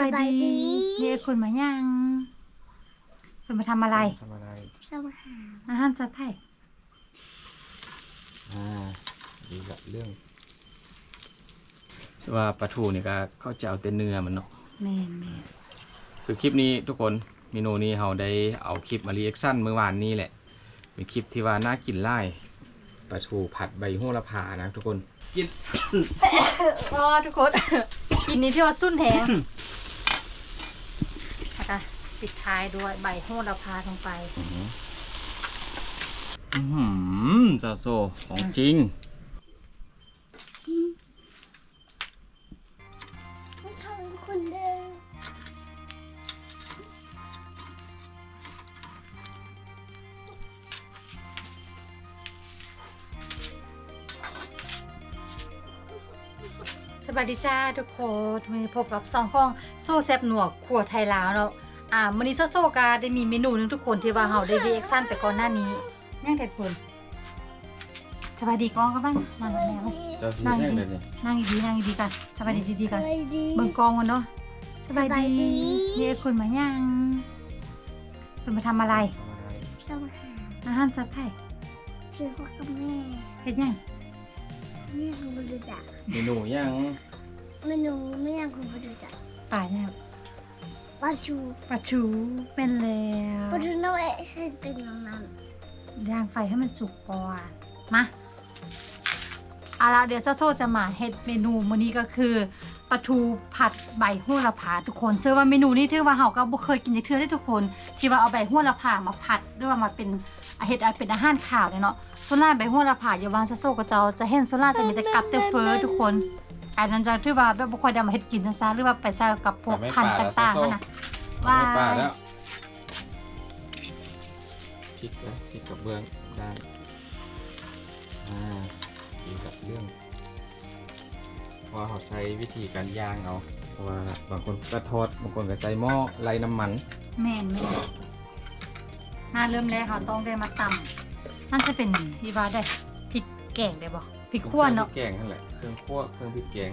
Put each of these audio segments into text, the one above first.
บายสบายดีดีเรียกคนมายังคนมาทำอะไรทำอะไรสวัสดีอาหารสัตว์ไทยอ่าดีกับเรื่องสว่าปลาทูนี่ก็เขาจะเอาแต่เนื้อมันเนาะแม่นแม่นคือคลิปนี้ทุกคนเมนูนี้เราได้เอาคลิปมารีแอคชั่นเมื่อวานนี้แหละ เป็นคลิปที่ว่าน่ากินไล่ปลาทูผัดใบโหระพานะทุกคนกินอ๋อทุกคนกินนี้ที่ว่าสุ่นแทงแล้วก็ ปิดท้ายด้วยใบโหระพาลงไป อือหือซาโซของจริงผู้ชมคนเดิมสวัสดีจ้าทุกคนวันนี้พบกับสองข้องโซ่แซบหนวกขวดไทยลาวเนาะ อ่าวันนี้โซโซกาได้มีเมนูหนึงทุกคนที่ว่าเฮาได้รีแอคชั่นไปก่อนหน้านี้นั่งแต่คนสวัสดีกล้องกันบ้างนั่งกันแม่ไหมเจ้าสีนั่งแท่งดีเลยนี่นั่งดีๆนั่งดีๆกันสบายดีดีๆสกันวัสดีเบิ่งกองกันเนาะสบายสบายดีดีเรียกคนมายังคนมาทำอะไรทำอะไรสวัสดีอาหารสัตว์ไทยคือพ่อกับแม่เฮ็ดยังแม่ของบริจาคเมนูย่างเมนูแม่ของบริจาคป่าเนี่ย ปลาชูปลาชูเป็นแล้วปลาทูน้อยให้เป็นน้ำมันย่างไฟให้มันสุกก่อนมาเอาละเดี๋ยวซาโซจะมาเฮ็ดเมนูมื้อนี้ก็คือปลาทูผัดใบโหระพาทุกคนเชื่อว่าเมนูนี้ถือว่าเฮาก็บ่เคยกินจักเทื่อได้ทุกคน ที่ว่าเอาใบโหระพามาผัดหรือว่ามาเป็นเฮ็ดเป็นอาหารข้าวเนี่ยเนาะส่วนหลายใบโหระพาอย่าวางซาโซก็จะเอาจะเห็นส่วนหลายจะมีแต่กับแต่เฟอทุกคนอันนั้นจะถือว่าแบบบ่ค่อยได้มาเฮ็ดกินนะซะหรือว่าไปใส่กับพวกพันธุ์ต่างๆนั่นน่ะ ไม่ปลาว้ายแล้วพริกนะพริกกับเบื้องได้อ่าดีกับเรื่องเพราะว่าเขาใช้วิธีการย่างเอาเพราะว่าบางคนก็ทอดบางคนก็ใส่หม้อไร้น้ำมัน แม่นแม่นมาเริ่มแรกเขาต้องได้มาตำนั่นจะเป็นดีว่าได้พริกแกงได้บ่พริกขั่วเนาะครื่องพริกแกงนั่นแหละเครื่องคั่วเครื่องพริกแกง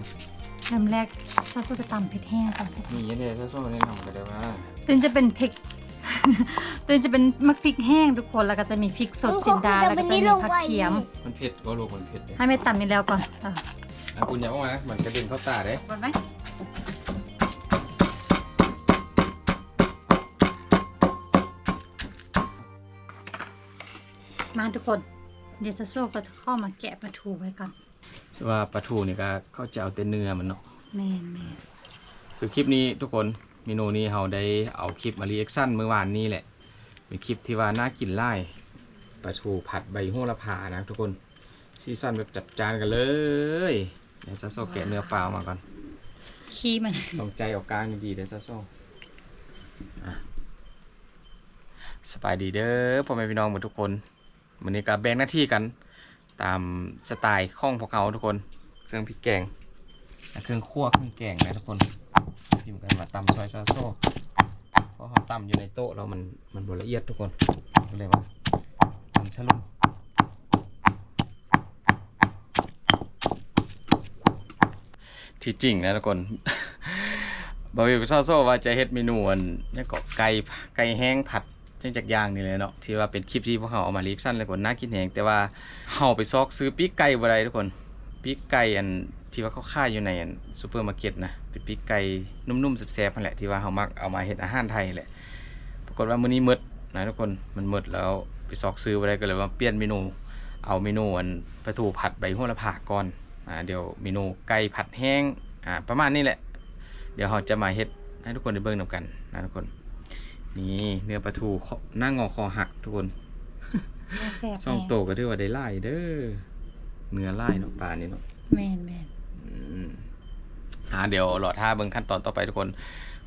เริ่มแรกซาซูจะตำพริกแห้งก่อนมีเยอะเลยถ้าชอบแนะนำก็ได้ว่าตื่นจะเป็นพริกตื่นจะเป็นมักพริกแห้งทุกคนแล้วก็จะมีพริกสดจินดาแล้วก็จะมีผักเขียม มันเผ็ดก็ลูกมันเผ็ดเลยให้แม่ตำนี่แล้วก่อนเอออะคุณอย่าว่านะมันกระเด็นเข้าตาเด้ก่อนไหมมาทุกคนเดี๋ยวซาโซก็จะเข้ามาแกะปลาทูไว้ก่อน ว่าปลาทูนี่ก็เขาจะเอาแต่เนื้อมันเนาะแม่นแม่นคือคลิปนี้ทุกคนเมนูนี้เราได้เอาคลิปมารีแอคชั่นเมื่อวานนี้แหละ เป็นคลิปที่ว่าน่ากินไล่ปลาทูผัดใบโหระพานะทุกคนซีซั่นแบบจัดจานกันเลยเดี๋ยวซาโซแกะเนื้อเปล่ามาก่อนขี้มันต้องใจออกกลางดีๆเด้อซาโซอะสบายดีเด้อพ่อแม่พี่น้องหมดทุกคนวันนี้ก็แบ่งหน้าที่กัน ตามสไตล์ของพวกเขาทุกคน เครื่องพริกแกง เครื่องคั่วเครื่องแกงนะทุกคนพิมกันมาตำซอยซาโซ่เพราะเขาตำอยู่ในโต๊ะแล้วมันมันบละเอียดทุกคนก็เลยว่ามันสลุมที่จริงนะทุกคนบาวิวกับซาโซ่ว่าจะเฮ็ดเมนูอันนี่ก็ไก่ไก่แห้งผัด จังจากยางนี่เลยเนาะที่ว่าเป็นคลิปที่พวกเขาเอามารีแอคชั่นเลยคนน่ากินแหงแต่ว่าเฮาไปซอกซื้อปีกไก่บ่ได้ทุกคนปีกไก่อันที่ว่าเขาขายอยู่ในอันซูเปอร์มาร์เก็ตนะเป็นปีกไก่นุ่มๆแซ่บๆนั่นแหละที่ว่าเฮามักเอามาเฮ็ดอาหารไทยแหละปรากฏว่ามื้อนี้หมดนะทุกคนมันหมดแล้วไปซอกซื้อบ่ได้ก็เลยว่าเปลี่ยนเมนู เอาเมนูอันปลาทูผัดใบโหระพาก่อนอ่าเดี๋ยวเมนูไก่ผัดแห้งอ่าประมาณนี้แหละ เดี๋ยวเราจะมาเฮ็ดให้ทุกคนได้เบิ่งนำกันนะทุกคน นี่เนื้อปลาทูคอหน้างอคอหักทุกคนแซ่บซ่องแน่โตก็ถือว่าได้ไล่เด้อเนื้อไล่เนาะปลานี่เนาะแม่นแม่นอืมอ่าเดี๋ยวรอท่าเบิ่งขั้นตอนต่อไปทุกคน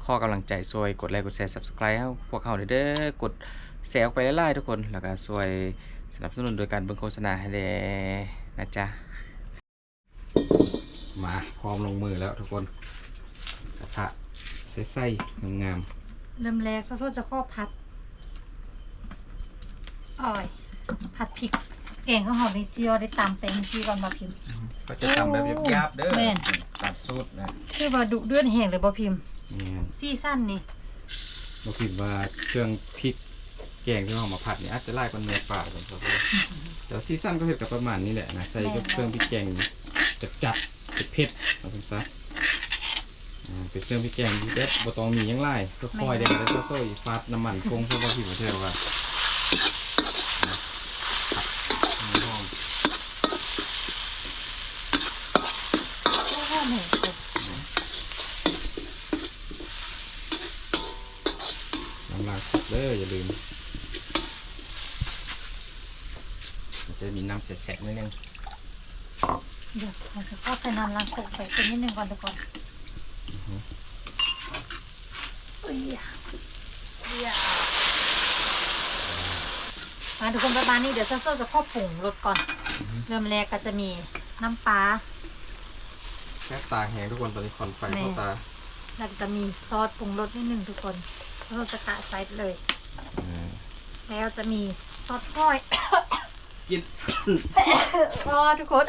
ข้อกำลังใจช่วยกดไลค์กดแชร์ subscribe ให้พวกเขาเด้อกดแชร์ออกไปไล่ๆทุกคนแล้วก็ช่วยสนับสนุนโดยการเบิ่งโฆษณาให้แด้นะจ๊ะมาพร้อมลงมือแล้วทุกคนกระทะใส่ๆงามๆ เริ่มแรกซาโซจะข้อผัดอ่อย ผัดพริกแกงข้าวหอมในเจียวได้ตำเป็นที่ก่อนมาพิมพ์ ก็จะทำแบบหยาบๆเด้อแม่น ตามสูตรนะชื่อว่าดุเดือดแห้งเลยบ่พิมพ์นี่ซีซั่นนี่เราคิดว่าเครื่องพริกแกงที่เราเอามาผัดนี่อาจจะไล่กว่าเนื้อปลาผมก็ว่าแต่ซีซั่นก็เห็ดกับประมาณนี้แหละนะใส่กับเครื่องพริกแกงจัดจัดๆเผ็ดๆเอาซะ อ่าเป็นเครื่องพริกแกงที่เด็ดบ่ต้องมีหยังไล่ก็คอยเด็ดแล้วก็โซ่ฟาดน้ำมันคงเพื่อว่าผิวเทวว่านะผัดให้หอมโอ้โหหนูสดน้ำลางผัดเลยออย่าลืมมันจะมีน้ำแสะๆนิดนึง เดี๋ยวเราจะเข้าใส่น้ำล้างโคกไปเป็นนิดนึงก่อนทุกคนเอ้ยเอ้ย มาทุกคนประมาณนี้เดี๋ยวโซ่ๆจะเข้าผงรสก่อน เริ่มแรกก็จะมีน้ำปลาแซ่บตาแหงทุกคนตอนนี้คอนไฟแม่เข้าตา แล้วก็จะมีซอสปรุงรสนิดนึงทุกคนแล้วเราจะกะไซส์เลย แล้วจะมีซอสพร้อยกินอ๋อทุกคน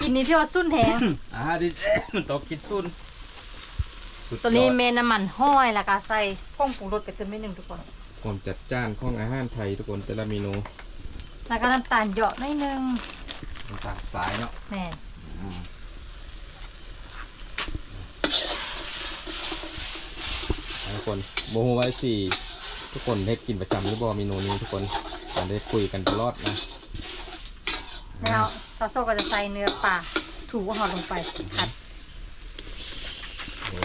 กินนี้ที่ว่าสุ่นแทงอ่าดิเซ่มันต้องกินซุน สุดยอด ตัวนี้เมนน้ำมันห้อยแล้วก็ใส่ผงปรุงรสไปเติมนิดนึงทุกคน ความจัดจ้านของอาหารไทยทุกคนแต่ละเมนูแล้วก็น้ำตาลเหยาะนิดนึงต่างๆสายเนาะแม่นทุกคนโมโหไว้สี่ทุกคนได้กินประจำหรือบ่เมนูนี้ทุกคนการได้คุยกันตลอดนะแล้วซอสโซก็จะใส่เนื้อปลาถูห่อลงไปผัด โอ้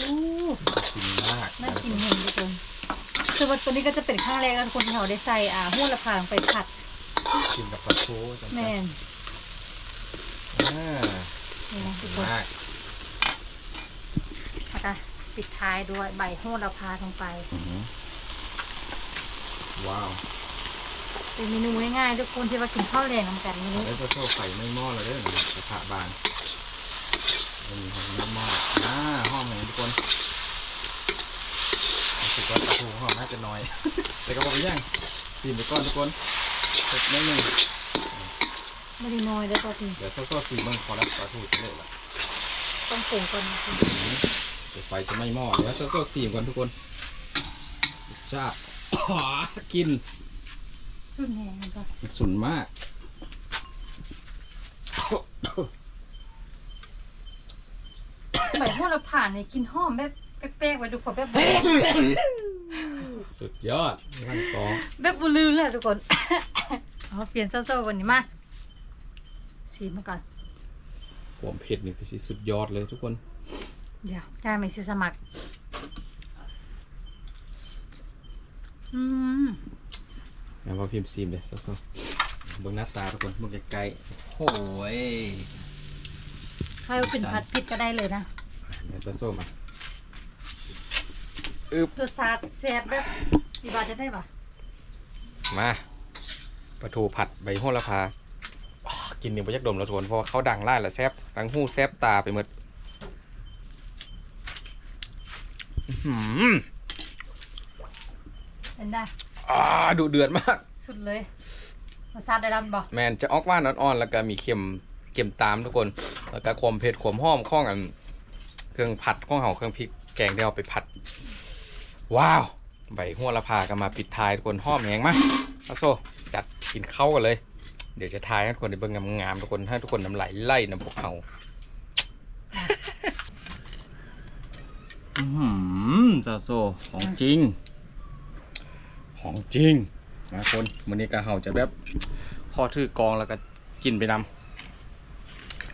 อู้ กินมาก น่ากินเห็นทุกคน คือว่าตัวนี้ก็จะเป็นครั้งแรกแล้วทุกคนที่เราได้ใส่อ่าหัวละพาลงไปผัดกินกับปลาทูจังแม่นอ่านี่นะทุกคนมากแล้วก็ปิดท้ายด้วยใบโหระพาลงไป อื้อหือว้าวเป็นเมนูง่ายๆทุกคนที่ว่ากินข้าวแรงน้ำกันนี้แล้วจะโซ่ไฟไม่หม้อเลยเด้อกระทะบางจะมีของน้ำหม้ออ่าหอมเหมือนทุกคนรู้ สึกว่าปลาทูหอมน่าจะน้อย แต่ก็บอกไปย่างซีมไปก่อนทุกคนเสร็จนิดนึงไม่ได้น้อยเลยตัวทีเดี๋ยวโซ่ๆซีมเบิ้งพอแล้วปลาทูจะเละละต้องปรุงก่อนนะคุณเดี๋ยวไฟจะไม่หม้อเดี๋ยวโซ่ๆซีมก่อนทุกคนชาติกิน สุดแรงมันก็สุนมากใบโหระพาเนี่ยกินหอมแบบ แป๊กๆไว้ทุกคนแบบสุดยอดร่างกองแบบบุลือเลยทุกคนเอาเปลี่ยนเซอร์ๆวันนี้มาสีมาก่อนความเผ็ดนี่คือสิสุดยอดเลยทุกคน เดี๋ยวจ้าไม่สิสมัครอืมแล้วพอพิมพ์ซีมเลยโซ่ๆเบิ่งหน้าตาทุกคนเบิ่งไกลๆโอ้ยใครเอาเป็นผัดผิดก็ได้เลยนะเดี๋ยวโซ่ๆมา ตัวซาดแซ่บแบบอีบาจะได้ปะมาปลาทูผัดใบโหระพาอ้อกินนี่บ่อยากดมแล้วทุกคนเพราะว่าเขาดังไล่ละแซบดังหูแซบตาไปหมดอื้อหือเป็นได้ อ่าดุเดือดมาก สุดเลยตัวซาดได้รับบ่แมนจะออกหว่านอ่อนๆแล้วก็มีเค็มเค็มตามทุกคน แล้วก็ความเผ็ดความหอมข้องอัน เครื่องผัดข้องเห่าเครื่องพริกแกงที่เอาไปผัด ว้าว ใบหัวละพาก็มาปิดท้ายทุกคนหอมแหงมากเอาโซจัดกินเข้ากันเลย เดี๋ยวจะทายให้ทุกคนได้เบิ่งงามๆทุกคนให้ทุกคนน้ำไหลไล่น้ำพวกเขาอืมซาโซของจริง ของจริงนะคนวันนี้กะเห่าจะแบบข้อถือกองแล้วก็กินไปน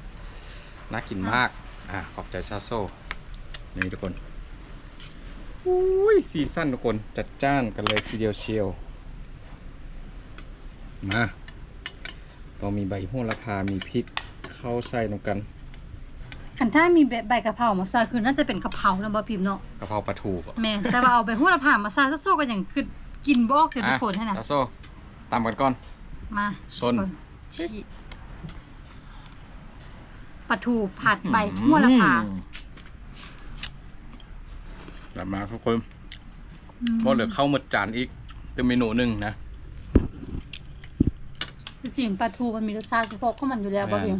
ำน่ากินมาก อ่าขอบใจซาโซนี่ทุกคน อุ้ยซีซั่นทุกคนจัดจ้านกันเลยทีเดียวเชียว มาต้องมีใบโหระพามีพริกเข้าใส่ลงกันขันถ้ามีใบกะเพรามาซาคือน่าจะเป็นกะเพรานะบ่พิมพ์เนาะกะเพราปลาทูบ่แม่นแต่ว่าเอาใบโหระพามาซาซะโซกันอย่างคือกินบ่ออกคือทุกคนให้นะซาโซตามกันก่อน มาชนทุกคชี้ปลาทูผัดใบหัวละพา กลับมาทุกคนเพราะเหลือข้าวหมดจานอีกจะเมนูหนึ่งนะจริงปลาทูมันมีรสชาติเฉพาะของมันอยู่แล้วบ่เพียง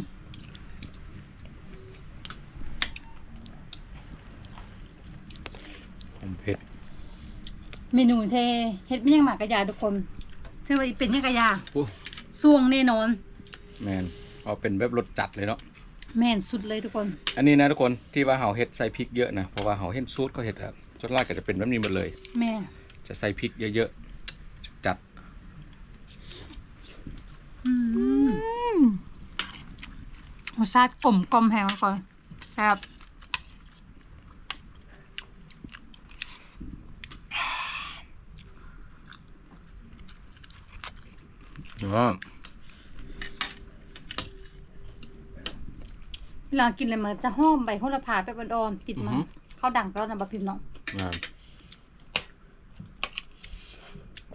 เผ็ดเมนูเทเฮ็ดไม่ยังหมากกระยาทุกคนเธอว่าเป็นยังกระยาส่วงแน่นอน แมนเอาเป็นแบบรสจัดเลยเนาะแม่นสุดเลยทุกคน อันนี้นะทุกคนที่ว่าเห่าเห็ดใส่พริกเยอะนะเพราะว่าเห่าเห็ดสูดก็เห็ดอะ ส่วนมากก็จะเป็นแบบนี้หมดเลย แม่ จะใส่พริกเยอะๆจัดอืมรสชาติกลมกลมแหงทุกคนครับอ๋อเวลากินเลยมันจะหอมใบโหระพาไปบนออมๆติดมาเข้าวดังก็นำบะพิมพ์เนาะอ่า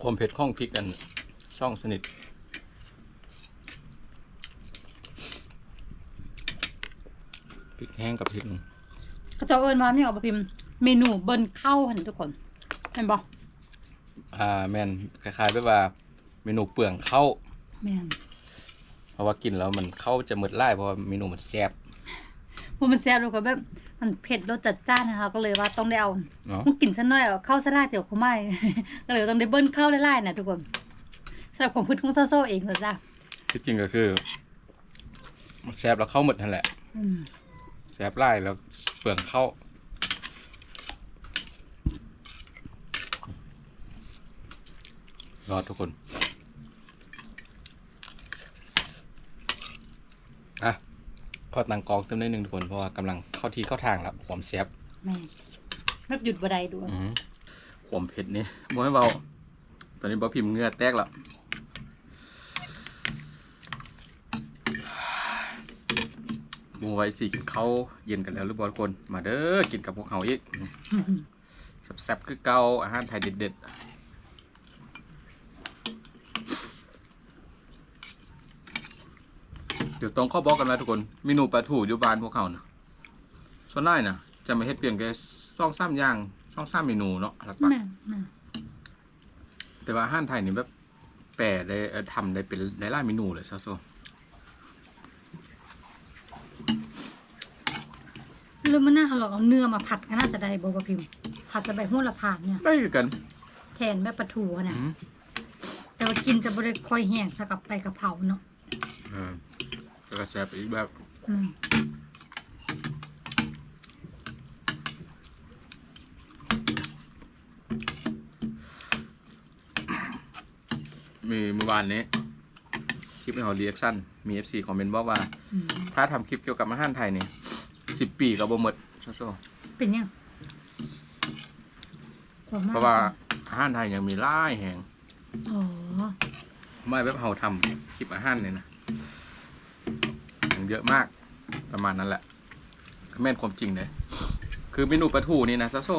ความเผ็ดของพริกอันซ่องสนิทพริกแห้งกับพริกก็จะเอิญว่าเนี่ยบะพิมพ์ เมนูเบิ้นข้าวหันทุกคนเห็นบ่อ่าแม่นคล้ายๆแบบว่า เมนูเปลืองเข้าแม่นเพราะว่ากินแล้วมันเข้าจะหมดไล่เพราะว่าเมนูมันแซ่บเพราะมันแซ่บทุกคนแบบ มันเผ็ดรสจัดจ้านนะคะ ก็เลยว่าต้องได้เอาเนาะต้องกินสักหน่อยเอาข้าวซะได้เดี๋ยวเขาไม่ ก็เลยต้องได้เบิ้ลข้าวไล่ๆนะทุกคนสำหรับของพื้นของโซ่ๆเองเหรอจ้ะที่จริงก็คือมันแซ่บแล้วเข้าหมดนั่นแหละอืมแซ่บไล่แล้วเปลืองเข้ารอดทุกคน อะ ขอตังกองเติมนิดนึงทุกคนเพราะว่ากำลังเข้าที่เข้าทางแล้วความแซ่บแม่รับหยุดบ่ได้ด้วยอือหือความเผ็ดนี่บ่ให้เบาตอนนี้บ่พิมพ์เหงือแตกแล้วหมูไว้สิกินข้าวเย็นกันแล้วหรือบ่ทุกคน มาเด้อกินกับพวกเขาอีกแซ่บๆคือเก่าอาหารไทยเด็ดๆ ดี๋ยวต้องเข้อบอกกันนะทุกคนเมนูปลาถูอยู่บ้านพวกเขานะส่วนน้อยนะจะไม่เฮ็ดเพียงแค่สองสามอย่างสองสามเมนูเนาะหลักแม่แม่ๆแต่ว่าอาหารไทยนี่แบบแปรได้เอ่อทำได้เป็นหลายๆเมนูเลยซะโซหรือมันน่าเขาหลอกเอาเนื้อมาผัดก็น่าจะได้โบบะพิมพ์ผัดจะใบโหระพาเนี่ย ได้คือกันแทนแบบปลาทูอะนะอืมแต่ว่ากินจะบริค่อยแห้งสกับไปกะเพราเนาะเออ แล้วก็แซ่บอีกแบบอืมมีเมื่อวานนี้ คลิปในของรีแอคชั่นมี FC คอมเมนต์บอกว่า อืมถ้าทำคลิปเกี่ยวกับอาหารไทยนี่สิบปีก็บ่หมดซะโซเป็นยังกมกเพราะว่าอาหารไทยยังมีหลายแห่ง อ๋อ ไม่แบบเฮาทำคลิปอาหารเนี่ยนะยัง เยอะมากประมาณนั้นแหละก็แม่นความจริงเลยคือเมนูปลาทูนี่นะซะโซ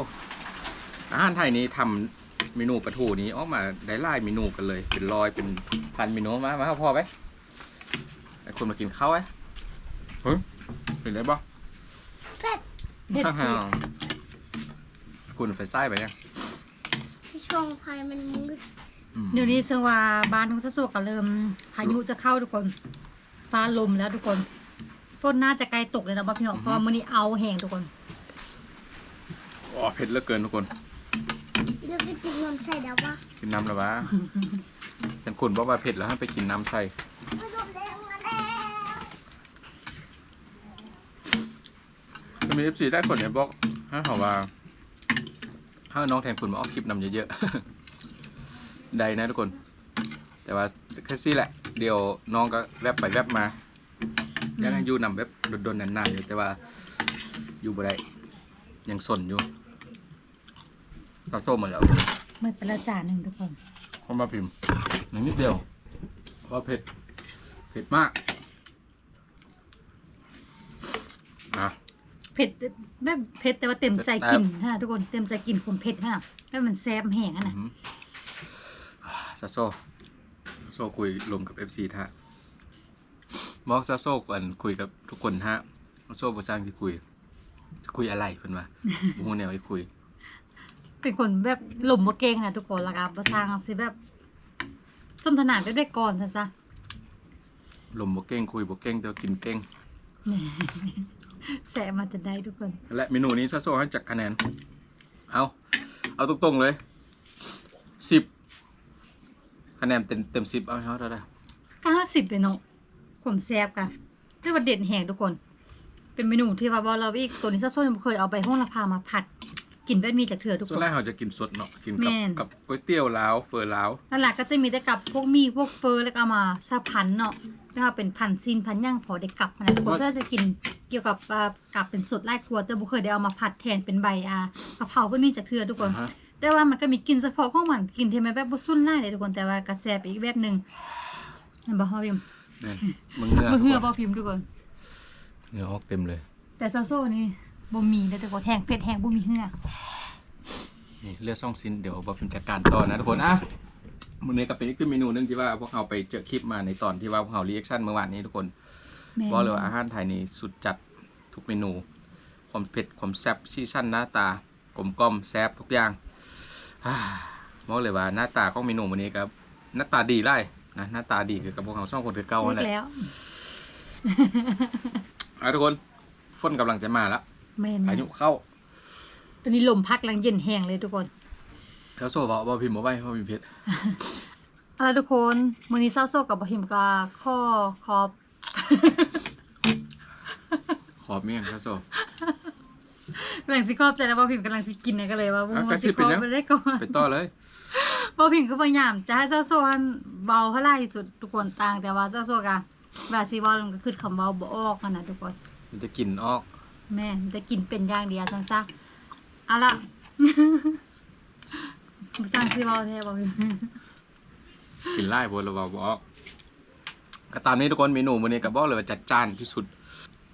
อาหารไทยนี้ทำเมนูปลาทูนี้ออกมาได้หลายเมนูกันเลย เป็นร้อยเป็นพันเมนูมามาครับพ่อไปไอ้คนมากินข้าวไว้เฮ้ยเป็นไรบ้างเผ็ดเผ็ดฮ่าจริงๆคุณไฟไส้ไปยังที่ช่องไฟมันมืดอืมเดี๋ยวนี้เซว่าบ้านของสะสวกก็เริ่มพายุจะเข้าทุกคนฟ้าลมแล้วทุกคน ฝนน่าจะใกล้ตกเลยนะบ่พี่น้องเพราะว่ามื้อนี้เอาแห้งทุกคน อ๋อเผ็ดเหลือเกินทุกคนเดี๋ยวไปกินน้ำใส่แล้ววะกินน้ำแล้ววะแต่คุณบอกว่าเผ็ดแล้วให้ไปกินน้ำใส่มาโดนแรงมาแล้วก็มีเอฟซีได้คนเนี่ยบอกถ้าเขาว่าถ้าน้องแทนคุณมาออกคลิปนำเยอะๆ ได้นะทุกคน แต่ว่าแค่ซี่แหละ เดี๋ยวน้องก็แวบไปแวบมา ยังอยู่นำแบบโดนๆนานๆอยู่แต่ว่าอยู่บ่ได้ยังสนอยู่ตัดโซ่มาแล้วเมื่อไปและจานหนึ่งทุกคนเข้ามาพิมพ์หนึ่งนิดเดียวเพราะว่าเผ็ดเผ็ดมากอะ เผ็ดแบบเผ็ดแต่ว่าเต็มใจกินฮะทุกคนเต็มใจกินความเผ็ดฮะแล้วมันแซ่บแห้งอะนะอืมซาโซโซคุยรวมกับ FC ท่า บอกซาโซก่อนคุยกับทุกคนฮะโซบสร้างที่คุย คุยอะไรเพิ่นว่าบุ้งแนวให้คุย เป็นคนแบบหล่มบ่เก่งนะทุกคนและครับบ่สร้างสิแบบสนทนาได้ได้ก่อนซะซะลมบ่เก่งคุยบ่เก่งแต่ว่ากินเก่งแสบมาจะได้ทุกคน และเมนูนี้ซาโซให้จักคะแนน เอาเอาตรงๆเลยสิบคะแนนเต็มเต็มสิบเอาให้เขาเท่าไหร่เก้าสิบเลยเนาะ ผมแซ่บกันคือว่าเด็ดแหงทุกคน เป็นเมนูที่ว่าบอเราอีกตัวนี้ซะส่วนเคยเอาไปห้องละพามาผัด กินแบบมีจากเถื่อทุกส่ควนน แรกเราจะกินสดเนาะกินกับแม่น กับก๋วยเตี๋ยวลาวเฟอร์ลาวนั่นแหละก็จะมีแต่กับพวกมีพวกเฟอร์แล้วก็เอามาชาพันเนาะแล้วก็เป็นพันซีนพันย่างพอได้กลับนะทุกคนก็จะกินเกี่ยวกับอ่ากับเป็นสดไล่ครัวแต่บุเคยได้เอามาผัดแทนเป็นใบอ่ากะเพราเพื่อมีจากเถื่อทุกคน อ่าฮะแต่ว่ามันก็มีกลินเฉพาะของมันกลินที่มันแบบบ่ซุ่นไล่เลยทุกคนแต่ว่ากระแสไปอีกแบบหนึงเห็นบ่ฮอพิม แม่นมึงเนื้อบ่ทุกเหือคนบ่พิมทุกคน เนื้อออกเต็มเลย แต่ซาโซ่นี่บ่มีเลยทุกคนแห้งเผ็ดแห้งบ่มีเหือนี่เลือดซ่องซินเดี๋ยวบอพิมจัดการต่อนะทุกคนอะมื้อนี้ก็เป็นอีกเมนูหนึงที่ว่าพวกเราไปเจอคลิปมาในตอนที่ว่าพวกเรารีแอคชั่นเมื่อวานนี้ทุกคนแม่นบอกเลยว่าอาหารไทยนี่สุดจัดทุกเมนู ความเผ็ดความแซ่บซีซั่นหน้าตากลมกล่อมแซ่บทุกอย่างอ่าบอกเลยว่าหน้าตาของเมนูวันนี้ครับหน้าตาดีไล่ นะหน้าตาดีคือกับพวกเราสองคนคือเก่าเลินั่นกแหละแล้วอะทุกคนฝนกำลังจะมาแล้วแม่นพายุเข้า ตอนนี้ลมพัดกำลังเย็นแห้งเลยทุกคน แล้วโซ่บอกบอกพิมพ์บอกไว้เพราะพิมพ์เพชรเอาล่ะทุกคนมื้อนี้ซาโซ่กับบ่พิมก็ข้อขอบ ขอบเมี่ยงครับโซ่ กำลังสิขอบใจแล้วบ่พิมกำลังสิกินนะก็เลยว่าบ่อะว่าก็สิสิขเป็นอหยังไปได้ก่อน ไปต่อเลย บ่พิมก็พยายามจะให้ซาโซ่อันเบาเท่าไหร่ที่สุดทุกคนต่างแต่ว่าซาโซ่ก็เวลาสิเว้ามันก็คือคำเว้าบ่ออกอะนะทุกคน มันจะกลิ่นออก แม่จะกินเป็นอย่างเดียวจังซะเอาละบ่สร้างสิเว้าแท้บ่พิมกลิ่นไล่พวเราบอกบอกก็ตามนี้ทุกคนเมนูวันนี้ก็บอกเลยว่าจัดจ้านที่สุด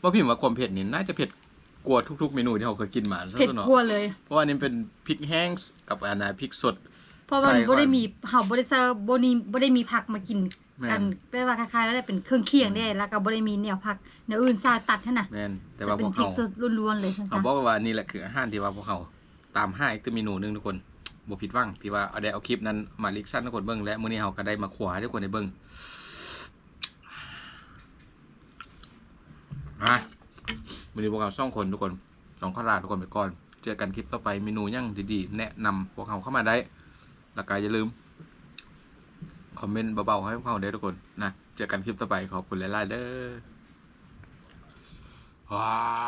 ว่าพิมพ์ว่าความเผ็ดนี่น่าจะเผ็ดกว่าทุกๆเมนูที่เราเคยกินมาซะเผ็ดส่วนเนาะกว่าเลย เพราะว่านี่เป็นพริกแห้งกับอันนะพริกสด เพราะว่ามันใส่ก่บ่อนได้มีเฮาบ่ได้ใส่บ่นี่บ่ได้มีผักมากินแม่นกันแปลว่าคล้ายๆแล้วได้เป็นเครื่องเคียงได้ แล้วก็บ่ได้มีแนวผักแนวอื่นใส่ตัดให้น่ะแม่นแต่ว่าเป็พนวกพริกเขาสดล้วนๆเลยซั่นเขาซะบอกว่านี่แหละคืออาหารที่ว่าพวกเขาตามห้าอีกตัวเมนูหนึงทุกคนบ่ผิดหวังที่ว่าเอาได้เอาคลิปนั้นมาลิกสั้นทุกคนเบิ่งและมื้อนี้เราก็ได้มาขวาให้ทุกคนได้เบิ่งมามื้อนี้พวกเราสองคนทุกคนสองข้าวราทุกคนไปก่อน เจอกันคลิปต่อไปเมนูย่างดีๆ แนะนำพวกเขาเข้ามาได้ แล้วก็อย่าลืม คอมเมนต์เบาๆให้พวกเราได้ทุกคนนะ เจอกันคลิปต่อไปขอบคุณหลายๆเด้อว้า